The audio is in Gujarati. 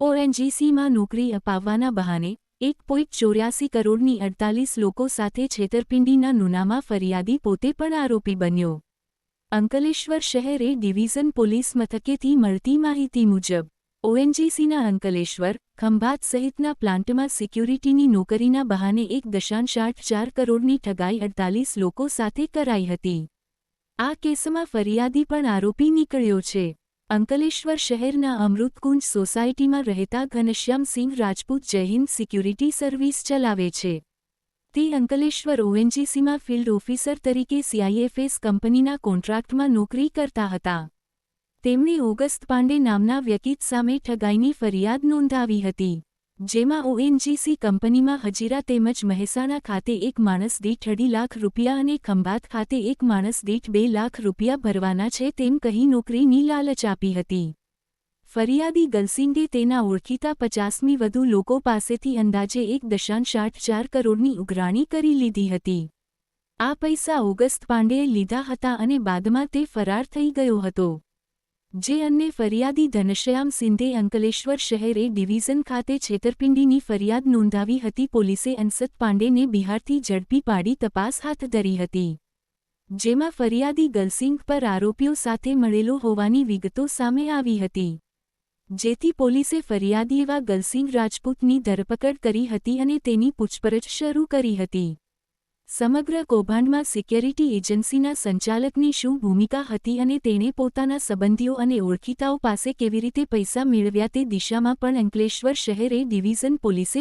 ઓએનજીસીમાં નોકરી અપાવવાના બહાને એક પોઈન્ટ ચોર્યાસી કરોડની અડતાલીસ લોકો સાથે છેતરપિંડીના નુનામાં ફરિયાદી પોતે પણ આરોપી બન્યો. અંકલેશ્વર શહેરે ડિવિઝન પોલીસ મથકેથી મળતી માહિતી મુજબ, ઓએનજીસીના અંકલેશ્વર, ખંભાત સહિતના પ્લાન્ટમાં સિક્યુરિટીની નોકરીના બહાને એક દશાંશ આઠ ચાર કરોડની ઠગાઈ અડતાલીસ લોકો સાથે કરાઈ હતી. આ કેસમાં ફરિયાદી પણ આરોપી નીકળ્યો છે. અંકલેશ્વર શહેરના અમૃતકુંજ સોસાયટીમાં રહેતા ઘનશ્યામસિંહ રાજપૂત જયહિંદ સિક્યુરિટી સર્વિસ ચલાવે છે. તે અંકલેશ્વર ઓએનજીસીમાં ફિલ્ડ ઓફિસર તરીકે સીઆઈએફએસ કંપનીના કોન્ટ્રાક્ટમાં નોકરી કરતા હતા. તેમણે ઓગસ્ત પાંડે નામના વ્યકિત સામે ઠગાઈની ફરિયાદ નોંધાવી હતી. જેમાં ઓએનજીસી કંપનીમાં હજીરા તેમજ મહેસાણા ખાતે એક માણસ દીઠ અઢી લાખ રૂપિયા અને ખંભાત ખાતે એક માણસ દીઠ બે લાખ રૂપિયા ભરવાના છે તેમ કહી નોકરીની લાલચ આપી હતી. ફરિયાદી ગલસિંગે તેના ઓળખીતા પચાસમી વધુ લોકો પાસેથી અંદાજે એક દશાંશ આઠ ચાર કરોડની ઉઘરાણી કરી લીધી હતી. આ પૈસા ઓગસ્ત પાંડેએ લીધા હતા અને બાદમાં તે ફરાર થઈ ગયો હતો. જે અન્ય ફરિયાદી ધનશ્યામ સિંધે અંકલેશ્વર શહેરે ડિવિઝન ખાતે છેતરપિંડીની ફરિયાદ નોંધાવી હતી. પોલીસે અંસદ પાંડેને બિહારથી ઝડપી પાડી તપાસ હાથ ધરી હતી. જેમાં ફરિયાદી ગલસિંગ પર આરોપીઓ સાથે મળેલો હોવાની વિગતો સામે આવી હતી. જેથી પોલીસે ફરિયાદી એવા ગલસિંગ રાજપૂતની ધરપકડ કરી હતી અને તેની પૂછપરછ શરૂ કરી હતી. સમગ્ર કૌભાંડમાં સિક્યોરિટી એજન્સીના સંચાલકની શું ભૂમિકા હતી અને તેણે પોતાના સંબંધીઓ અને ઓળખીતાઓ પાસે કેવી રીતે પૈસા મેળવ્યા તે દિશામાં પણ અંકલેશ્વર શહેરે ડિવિઝન પોલીસે